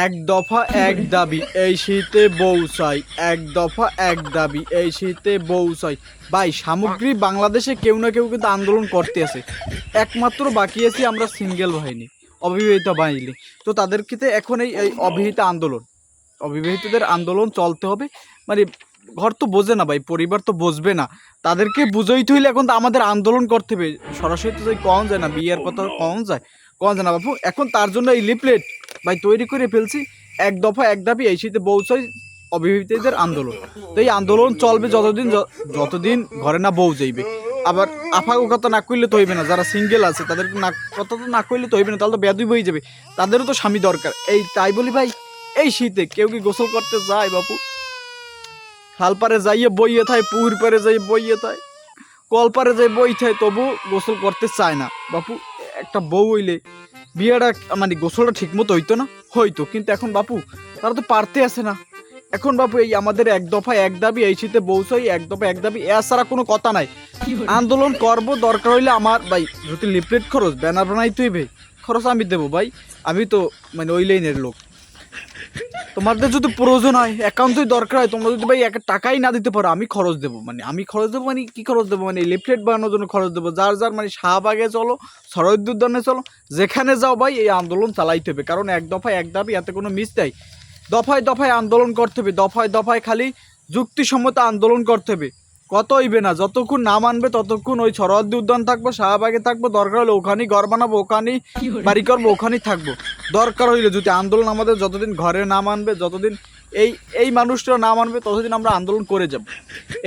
এক দফা এক দাবি, এই শীতে বউ চাই। এক দফা এক দাবি, এই শীতে বউ চাই। ভাই, সামগ্রী বাংলাদেশে কেউ না কেউ কিন্তু আন্দোলন করতে আছে। একমাত্র বাকি আছি আমরা সিঙ্গেল বাহিনী, অবিবাহিত বাহিনী। তো তাদের ক্ষেত্রে এখন এই এই অবিহিত আন্দোলন, অবিবাহিতদের আন্দোলন চলতে হবে। মানে ঘর তো বোঝে না ভাই, পরিবার তো বুঝবে না। তাদেরকে বুঝাইতে হইলে এখন তো আমাদের আন্দোলন করতে হবে। সরাসরি তো কম যায় না, বিয়ের কথা কম যায়। কম যায় না বাপু, এখন তার জন্য এই লিপলেট ভাই, তৈরি করে ফেলছি। এক দফা, এক দাবি এই শীতে বউচাই অবিবাহিতদের আন্দোলন। তো এই আন্দোলন চলবে যতদিন যতদিন ঘরে না বউ যাইবে। আবার আফাগো কথা না করলে তো হইবে না। যারা সিঙ্গেল আছে, তাদেরকে না কথা তো না করলে তো হইবে না। তাহলে তো বেদুই হয়ে যাবে। তাদেরও তো স্বামী দরকার। এই তাই বলি ভাই, এই শীতে কেউ কি গোসল করতে যায় বাপু? খাল পারে যাইয়ে বইয়ে থায়, পুকুর পারে যাই বইয়ে থায়। কল পারে যাই বই থায়, তবু গোসল করতে চায় না। বাপু, একটা বউ হইলে বিয়েটা মানে গোসলটা ঠিক মতো হইতো না? হইতো, কিন্তু এখন বাপু, তারা তো পারতে আসে না। এখন বাপু, এই আমাদের এক দফা এক দাবি, এই শীতে বৌসাই এক দফা এক দাবি এ ছাড়া কোনো কথা নাই। আন্দোলন করব, দরকার হইলে আমার, ভাই, যদি লিফলেট খরচ, ব্যানার তুই হইবে, খরচ আমি দেবো, ভাই। আমি তো মানে ওই লাইনের লোক। তোমাদের যদি প্রয়োজন হয় অ্যাকাউন্টই দরকার হয়, তোমরা যদি ভাই এক টাকাই না দিতে পারো, আমি খরচ দেবো। মানে আমি খরচ দেবো মানে কি খরচ দেবো? মানে লিফলেট বানানোর জন্য খরচ দেবো। যার যার মানে শাহবাগে চলো উদ্যানে চলো, যেখানে যাও ভাই এই আন্দোলন চালাইতে হবে। কারণ এক দফায় এক দাবি, এতে কোনো মিস নাই। দফায় দফায় আন্দোলন করতে হবে। দফায় দফায় খালি যুক্তিসম্মত আন্দোলন করতে হবে। কত হইবে না? যতক্ষণ না মানবে, ততক্ষণ ওই সরহদ্দি উদ্যান থাকব, শাহবাগে থাকব, দরকার হলে ওখানেই ঘর বানাবো, ওখানেই বাড়ি করব, ওখানেই থাকব। দরকার হইলে যদি আন্দোলন আমাদের যতদিন ঘরে না মানবে, যতদিন এই এই মানুষটা না মানবে, ততদিন আমরা আন্দোলন করে যাব।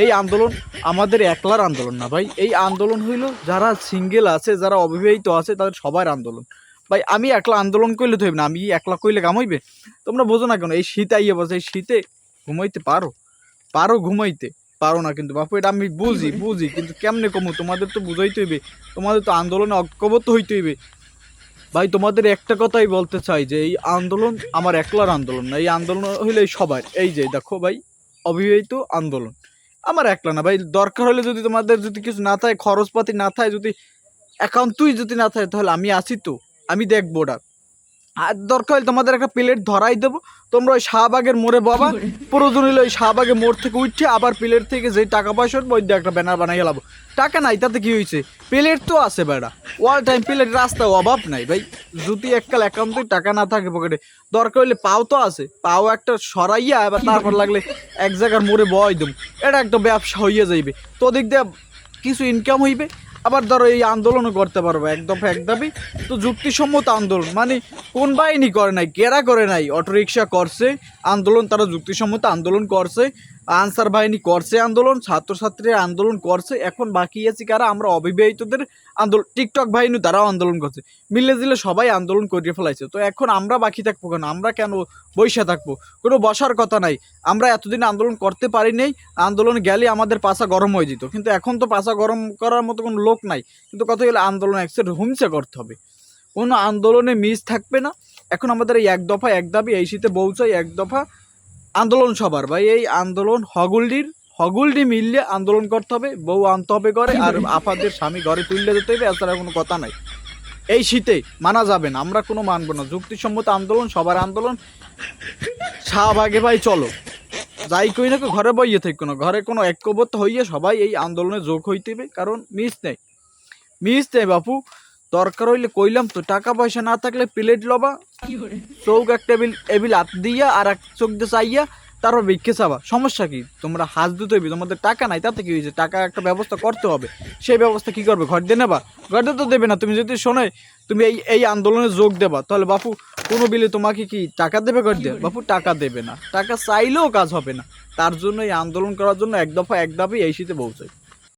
এই আন্দোলন আমাদের একলার আন্দোলন না ভাই। এই আন্দোলন হইল যারা সিঙ্গেল আছে, যারা অবিবাহিত আছে, তাদের সবার আন্দোলন। ভাই, আমি একলা আন্দোলন করলে তো না। আমি একলা কইলে কাম হইবে? তোমরা বোঝো না কেন, এই শীত আইয়ে বসে, এই শীতে ঘুমাইতে পারো? পারো ঘুমাইতে। পারো না কিন্তু বাপু এটা আমি বুঝি বুঝি কিন্তু কেমনে কমু? তোমাদের তো বুঝাইতে হইবে তোমাদের তো আন্দোলনে ঐক্যবদ্ধ হইতে হইবে। ভাই তোমাদের একটা কথাই বলতে চাই যে এই আন্দোলন আমার একলার আন্দোলন না এই আন্দোলন হইলে সবার। এই যে দেখো ভাই অবিবাহিত আন্দোলন। আমার একলা না ভাই দরকার হলে যদি তোমাদের যদি কিছু না থাকে খরচপাতি না থাকে যদি অ্যাকাউন্টই যদি না থাকে তাহলে আমি আছি তো আমি দেখব ওটা। আর দরকার হলে তোমাদের একটা প্লেট ধরাই দেবো। তোমরা ওই শাহবাগের মোড়ে বাবা প্রয়োজন হলে ওই শাহবাগের মোড় থেকে উঠছে আবার প্লেট থেকে যে টাকা পয়সা উঠবে ওই দিয়ে একটা ব্যানার বানাই গেলাম টাকা নাই তাতে কি হয়েছে প্লেট তো আছে বেড়া। ওয়াল টাইম প্লেট রাস্তা অভাব নাই ভাই। যদি এককাল অ্যাকাউন্টে টাকা না থাকে পকেটে দরকার হলে পাও তো আছে। পাও একটা সরাইয়া এবার তারপর লাগলে এক জায়গার মোড়ে বয় দেব এটা একটা ব্যবসা হইয়া যাইবে। তো দিক দিয়ে কিছু ইনকাম হইবে। আবার ধরো এই আন্দোলনও করতে পারব এক দফা এক দাবি। তো যুক্তিসম্মত আন্দোলন মানে কোন বাহিনী করে নাই, কেরা করে নাই, অটোরিকশা করছে, আন্দোলন, তারা যুক্তিসম্মত আন্দোলন করছে, আনসার বাহিনী করছে আন্দোলন, ছাত্রছাত্রীরা আন্দোলন করছে, এখন বাকি আছে কারা? আমরা অবিবাহিতদের আন্দোলন, টিকটক বাহিনী তারাও আন্দোলন করছে। মিলে জিলে সবাই আন্দোলন করিয়ে ফেলাইছে। তো এখন আমরা বাকি থাকব কেন? আমরা কেন বৈশা থাকব? কোনো বসার কথা নাই। আমরা এতদিন আন্দোলন করতে পারি নাই, আন্দোলন গেলে আমাদের পাশা গরম হয়ে যেত। কিন্তু এখন তো পাশা গরম করার মতো কোনো লোক নাই, কিন্তু কথা হলো আন্দোলন একসাথে হুমসে করতে হবে। কোনো আন্দোলনে মিস থাকবে না। এখন আমাদের এই এক দফা, এক দাবি, এই শীতে বউচাই এক দফা আন্দোলন সবার। ভাই, এই আন্দোলন হগুলডির, হগুলডি মিললে আন্দোলন করতে হবে, বউ আনতে হবে ঘরে, আর আপাদের স্বামী ঘরে তুললে যেতে হবে, এছাড়া কোনো কথা নাই। এই শীতে মানা যাবে না, আমরা কোনো মানবো না। যুক্তিসম্মত আন্দোলন, সবার আন্দোলন। শাহবাগে ভাই, চলো। যাই কই না ঘরে বইয়ে থাকি না। ঘরে কোনো ঐক্যবদ্ধ হইয়ে সবাই এই আন্দোলনে যোগ হইতেবে কারণ মিস নেই। মিস নেই বাপু দরকার হইলে কইলাম তো টাকা পয়সা না থাকলে প্লেট লবা। চৌক একটা টেবিল এবিল হাত দিয়া আর এক চোখ দিয়ে চাইয়া তারপর ভিক্ষে চাবা। সমস্যা কি? তোমরা হাত দিতে হইবে, তোমাদের টাকা নাই, তাতে কি হয়েছে টাকা একটা ব্যবস্থা করতে হবে। সেই ব্যবস্থা কি করবে? ঘর দিয়ে নেবা? ঘর দিয়ে তো দেবে না। তুমি যদি শোনে, তুমি এই এই আন্দোলনে যোগ দেবা, তাহলে বাপু, কোনো বিলে তোমাকে কি টাকা দেবে ঘর দিয়ে? বাপু, টাকা দেবে না। টাকা চাইলেও কাজ হবে না। তার জন্য এই আন্দোলন করার জন্য এক দফা, এক দাবি এই শীতে পৌঁছায়